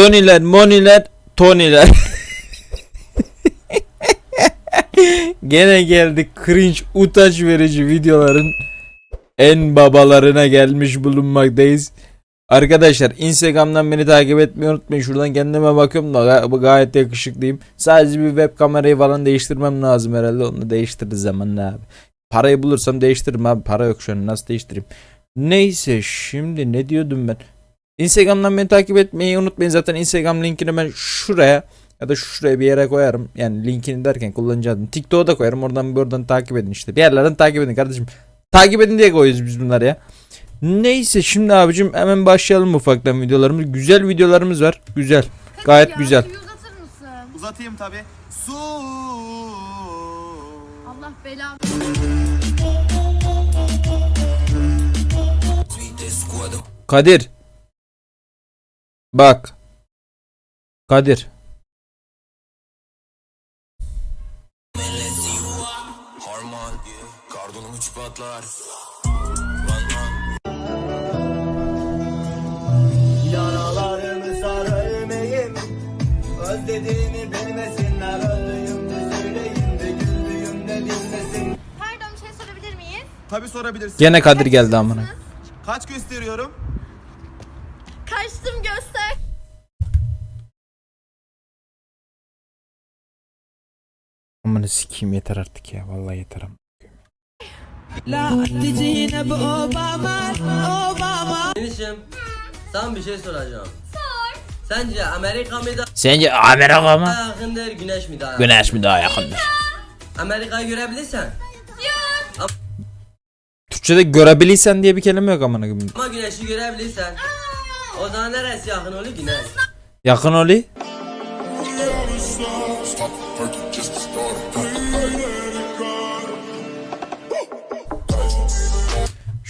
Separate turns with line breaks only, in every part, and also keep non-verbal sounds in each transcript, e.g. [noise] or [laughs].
Johnny'ler, Moni'ler, Tony'ler. Gene geldik cringe utanç verici videoların en babalarına gelmiş bulunmaktayız. Arkadaşlar Instagram'dan beni takip etmeyi unutmayın. Şuradan kendime bakıyorum da ga- gayet yakışıklıyım. Sadece bir web kamerayı falan değiştirmem lazım herhalde. Onu değiştiririz zamanla abi. Parayı bulursam değiştiririm abi. Para yok şu an nasıl değiştireyim. Neyse şimdi ne diyordum ben. Instagram'dan beni takip etmeyi unutmayın. Zaten Instagram linkini ben şuraya ya da şuraya bir yere koyarım. Yani linkini derken kullanıcı adını. TikTok'a da koyarım. Oradan bir oradan takip edin işte. Bir yerlerden takip edin kardeşim. Takip edin diye koyuyoruz biz bunları ya. Neyse şimdi abicim hemen başlayalım ufaktan videolarımız. Güzel videolarımız var. Güzel. Gayet
Ya,
güzel.
uzatır mısın?
Uzatayım tabi. Su.
Allah belanı.
Kadir. Bak. Kadir.
Yaralarımı sarılmayayım. Özlediğimi bilmesinler. Öldüğümde söyleyin de güldüğümde bilmesin.
Pardon bir şey sorabilir miyiz?
Tabi sorabilirsin.
Gene Kadir geldi amına.
Kaç gösteriyorum?
Amına sikeyim yeter artık ya. Vallahi yeter ama.
Enişim, sana bir şey soracağım. Sor. Sence Amerika mı daha
Sence Amerika mı?
yakındır, güneş mi daha
Güneş mi daha yakındır?
Amerika'yı görebilirsen
Türkçe'de görebilirsen diye bir kelime yok amına koyayım.
ama güneşi görebilirsen o zaman neresi yakın olur güneş?
Yakın oli.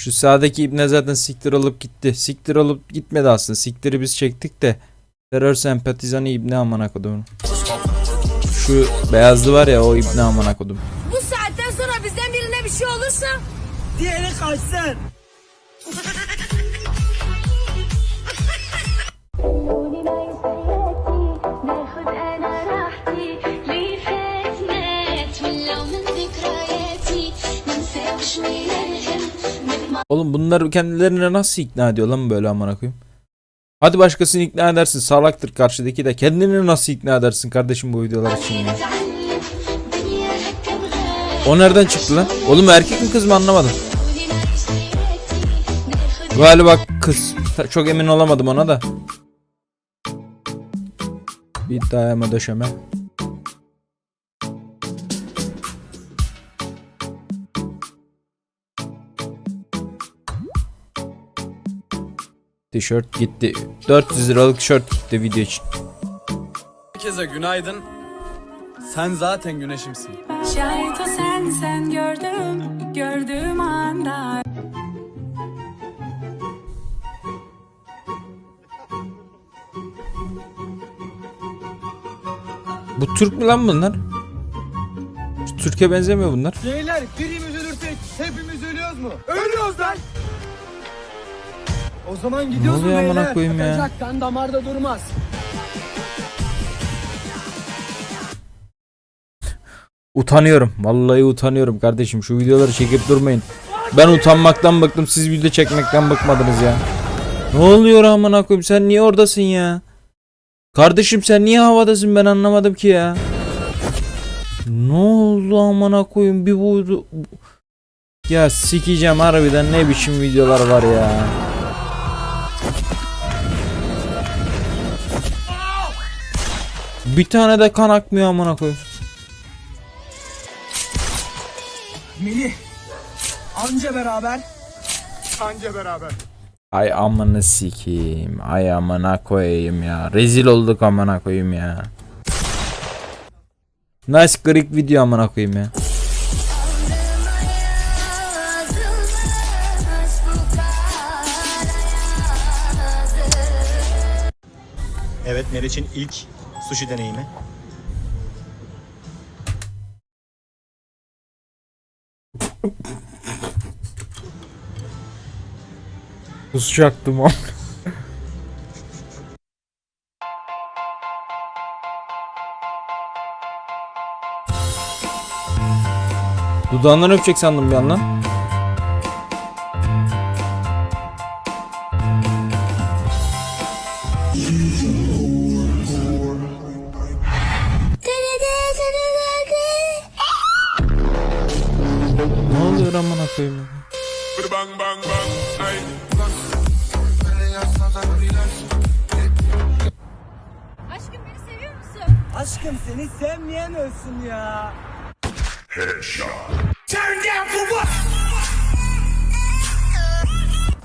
Şu sağdaki ibne zaten siktir olup gitti. Siktir olup gitmedi aslında. Siktiri biz çektik de. Terör sempatizanı ibne amına kodum. Şu beyazlı var ya o ibne amına kodum.
Bu saatten sonra bizden birine bir şey olursa
Diğeri kaçsın.
Oğlum bunlar kendilerine nasıl ikna ediyor lan böyle amına koyayım? Hadi başkasını ikna edersin salaktır karşıdaki de kendini nasıl ikna edersin kardeşim bu videolar için ya. O nereden çıktı lan? Oğlum erkek mi kız mı anlamadım. Galiba kız. Çok emin olamadım ona da. Bir dayama döşeme. Tişört gitti. 400 liralık tişört gitti video için.
Herkese günaydın. Sen zaten güneşimsin.
Şahit o sen sen gördüm gördüğüm anda
Bu Türk mü lan bunlar? Şu Türkiye benzemiyor bunlar.
Beyler birimiz ölürsek hepimiz ölüyoruz mu? Ölüyoruz lan. O zaman gidiyoruz
oluyor
mu
amına
beyler?
koyayım ya?
Kan damarda durmaz.
Utanıyorum. Vallahi utanıyorum kardeşim. Şu videoları çekip durmayın. Ben utanmaktan bıktım. Siz video çekmekten bıkmadınız ya. Ne oluyor amına koyayım? Sen niye oradasın ya? Kardeşim sen niye havadasın? Ben anlamadım ki ya. Ne oldu amına koyayım? Bir bu ya sikeceğim harbiden ne biçim videolar var ya. Bir tane de kan akmıyor amına koyayım.
Melih. Anca beraber. Anca beraber.
Ay amına sikeyim. Ay amına koyayım ya. Rezil olduk amına koyayım ya. Nice Greek video amına koyayım ya.
Evet Meriç'in ilk sushi deneyimi. [laughs]
Kusacaktım ama. [laughs] Dudağından öpecek sandım bir yandan.
Seni sevmeyen ölsün ya.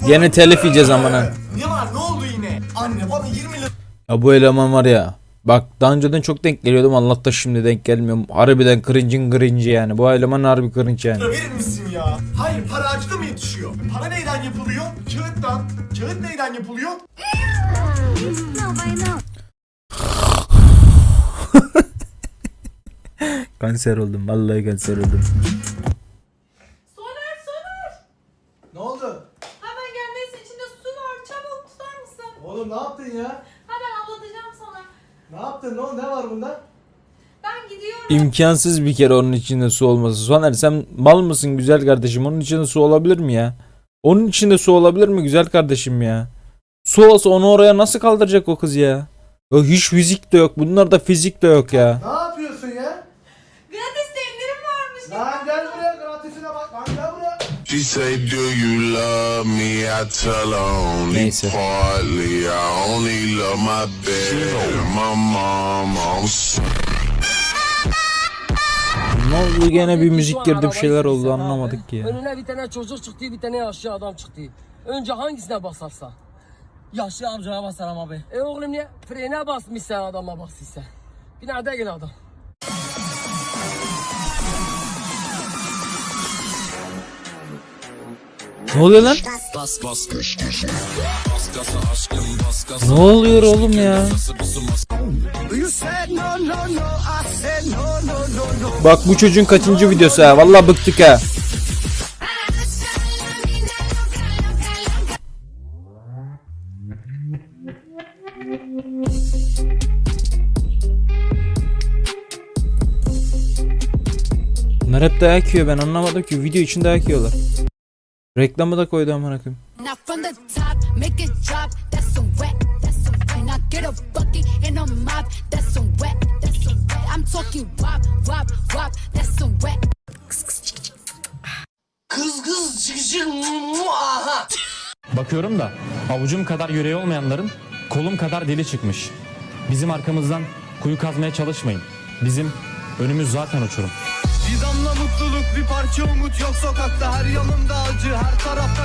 Yine telif yiyeceğiz amına.
Ne var ne oldu yine? Anne bana 20 lira.
Ya bu eleman var ya. Bak daha önceden çok denk geliyordum. Allah'ta şimdi denk gelmiyorum. Harbiden cringe'in cringe'i yani. Bu eleman harbi cringe yani.
verir misin ya? Hayır para harçta mı yetişiyor? Para neyden yapılıyor? Kağıttan. Kağıt neyden yapılıyor? [laughs]
Kanser oldum. Vallahi kanser oldum.
Soner Soner.
Ne oldu?
Hemen gelmesi içinde su var. Çabuk tutar mısın?
Oğlum ne yaptın ya?
Hemen anlatacağım sana.
Ne yaptın? Ne, ne var bunda?
Ben gidiyorum.
İmkansız bir kere onun içinde su olması. Soner sen mal mısın güzel kardeşim? Onun içinde su olabilir mi ya? Onun içinde su olabilir mi güzel kardeşim ya? Su olsa onu oraya nasıl kaldıracak o kız ya? Ya hiç fizik de yok. Bunlarda fizik de yok ya.
Ne
I'm
Ne oldu gene bir müzik girdi bir şeyler oldu anlamadık ki ya.
Önüne bir tane çocuk çıktı, bir tane yaşlı adam çıktı. Önce hangisine basarsa? Yaşlı amcaya basarım abi. E oğlum niye? Frene basmış sen adama basıysa. Bir nerede gel adam?
Ne oluyor lan? Ne oluyor oğlum ya? Bak bu çocuğun kaçıncı videosu ha? Vallahi bıktık ha. Bunlar hep dayak yiyor ben anlamadım ki video için dayak yiyorlar. Reklamı da koydu amına koyayım.
Kız kız çık çık aha.
Bakıyorum da avucum kadar yüreği olmayanların kolum kadar dili çıkmış. Bizim arkamızdan kuyu kazmaya çalışmayın. Bizim önümüz zaten uçurum.
Bir damla mutluluk bir parça umut yok sokakta Her yanımda acı her tarafta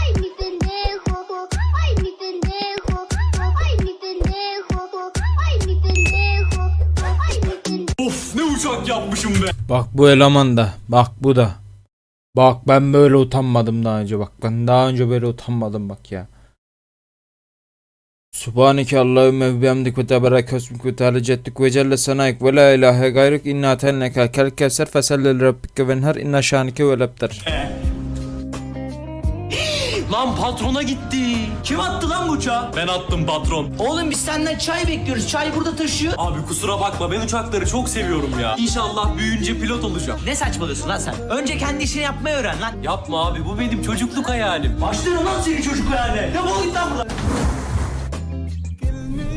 Ay mi pendejo, ay mi pendejo, ay mi pendejo, ay mi pendejo, ay mi pendejo.
Of ne uçak yapmışım be.
Bak bu eleman da. Bak bu da. Bak ben böyle utanmadım daha önce. Bak ben daha önce böyle utanmadım bak ya. Subhaneke Allahümme ve bihamdik ve teberek hasbuk ve teala ceddük ve celle sanayik ve la ilahe gayruk inna tenneke kel keser fesellel rabbike ve her inna şanike ve lepter.
Lan patrona gitti. Kim attı lan bu uçağı?
Ben attım patron.
Oğlum biz senden çay bekliyoruz. Çay burada taşıyor.
Abi kusura bakma ben uçakları çok seviyorum ya. İnşallah büyüyünce pilot olacağım.
Ne saçmalıyorsun lan sen? Önce kendi işini yapmayı öğren lan.
Yapma abi bu benim çocukluk hayalim.
Başlarım lan senin çocuk yani. Defol git lan buradan.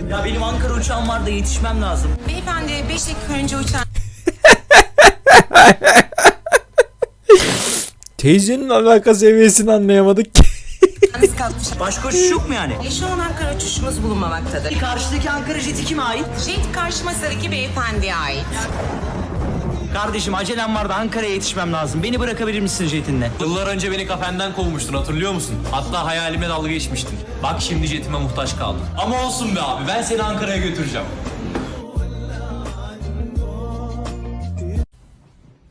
Ya benim Ankara uçağım var da yetişmem lazım.
Beyefendi 5 dakika önce uçan [laughs]
Teyzenin alaka seviyesini anlayamadık ki.
Yalnız kalkmış.
Başka uçuş yok mu yani?
E, şu an Ankara uçuşumuz bulunmamaktadır.
Karşıdaki Ankara jeti kime ait?
Jet karşı masadaki beyefendiye ait.
Kardeşim acelem vardı Ankara'ya yetişmem lazım. Beni bırakabilir misin jetinle?
Yıllar önce beni kafenden kovmuştun hatırlıyor musun? Hatta hayalime dalga geçmiştin. Bak şimdi jetime muhtaç kaldım. Ama olsun be abi ben seni Ankara'ya götüreceğim.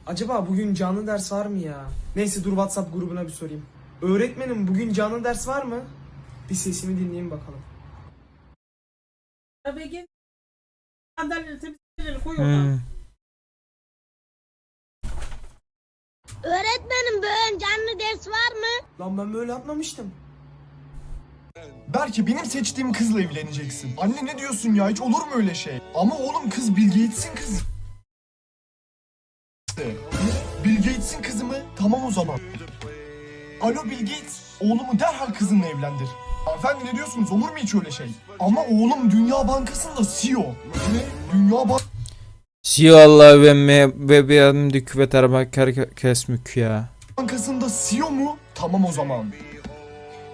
Acaba bugün canlı ders var mı ya? Neyse dur WhatsApp grubuna bir sorayım. Öğretmenim bugün canlı ders var mı? Bir sesimi dinleyin bakalım.
Hmm.
Öğretmenim bugün canlı ders var mı?
Lan ben böyle yapmamıştım. Belki benim seçtiğim kızla evleneceksin. Anne ne diyorsun ya hiç olur mu öyle şey? Ama oğlum kız Bill Gates'in kızı. Bill Gates Gates'in kızı mı? Tamam o zaman. Alo Bill Gates, oğlumu derhal kızınla evlendir. Hanımefendi ne diyorsunuz? Olur mu hiç öyle şey? Ama oğlum Dünya Bankası'nda CEO. Ne? Dünya Ban-
CEO Allah ve me ve bir adım düküvet araba kesmük ya.
Bankası'nda CEO mu? Tamam o zaman.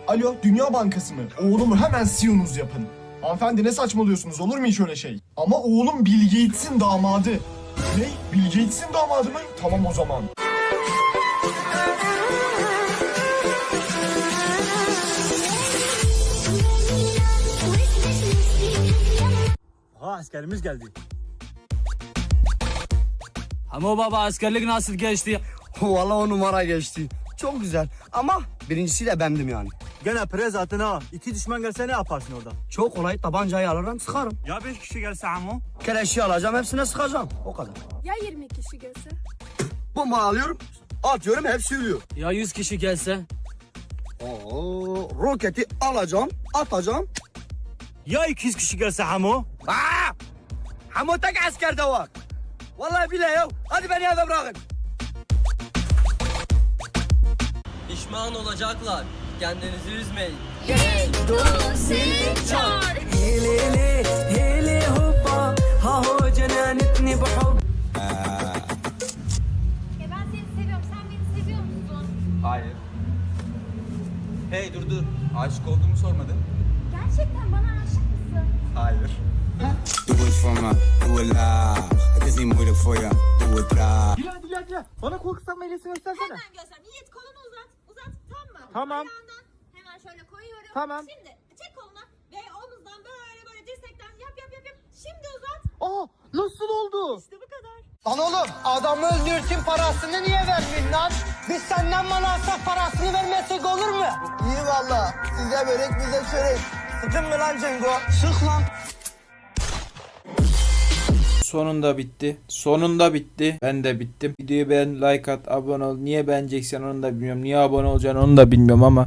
Alo Dünya Bankası mı? Oğlumu hemen CEO'nuz yapın. Hanımefendi ne saçmalıyorsunuz? Olur mu hiç öyle şey? Ama oğlum Bill Gates'in damadı. Ne? Bill Gates'in damadı mı? Tamam o zaman.
Ha askerimiz geldi.
Ama baba askerlik nasıl geçti?
Valla o numara geçti. Çok güzel ama birincisi de bendim yani.
Gene prez atın ha. İki düşman gelse ne yaparsın orada?
Çok kolay tabancayı alırım sıkarım.
Ya beş kişi gelse ama?
Keleşi alacağım hepsine sıkacağım. O kadar.
Ya 20 kişi gelse?
Bomba alıyorum atıyorum hepsi ölüyor.
Ya 100 kişi gelse?
Oo, roketi alacağım atacağım.
Ya 200 kişi gelse hamo?
Aa! Ama tek asker de var. Vallahi billahi yok. Hadi beni eve bırakın.
Pişman olacaklar. Kendinizi üzmeyin.
Ya ben seni seviyorum. Sen beni seviyor musun?
Hayır. Hey dur dur. Aşık olduğumu sormadın.
Gerçekten bana aşık mısın?
Hayır.
Gel gel gel. Bana kol kısaltma hilesini göstersene.
Hemen göster. Yiğit kolunu uzat. Uzat. Tam mı?
Tamam.
Ayağından hemen şöyle koyuyorum.
Tamam.
Şimdi çek kolunu ve omuzdan böyle böyle dirsekten yap yap yap yap. Şimdi uzat.
Aa nasıl oldu?
İşte bu kadar.
Lan oğlum adamı öldürtün parasını niye vermiyorsun lan? Biz senden bana alsak parasını vermesek olur mu? İyi valla. Size börek bize çörek. Sıkın mı lan Cengo? Sık lan.
Sonunda bitti. Sonunda bitti. Ben de bittim. Videoyu beğen, like at, abone ol. Niye beğeneceksen onu da bilmiyorum. Niye abone olacaksın onu da bilmiyorum ama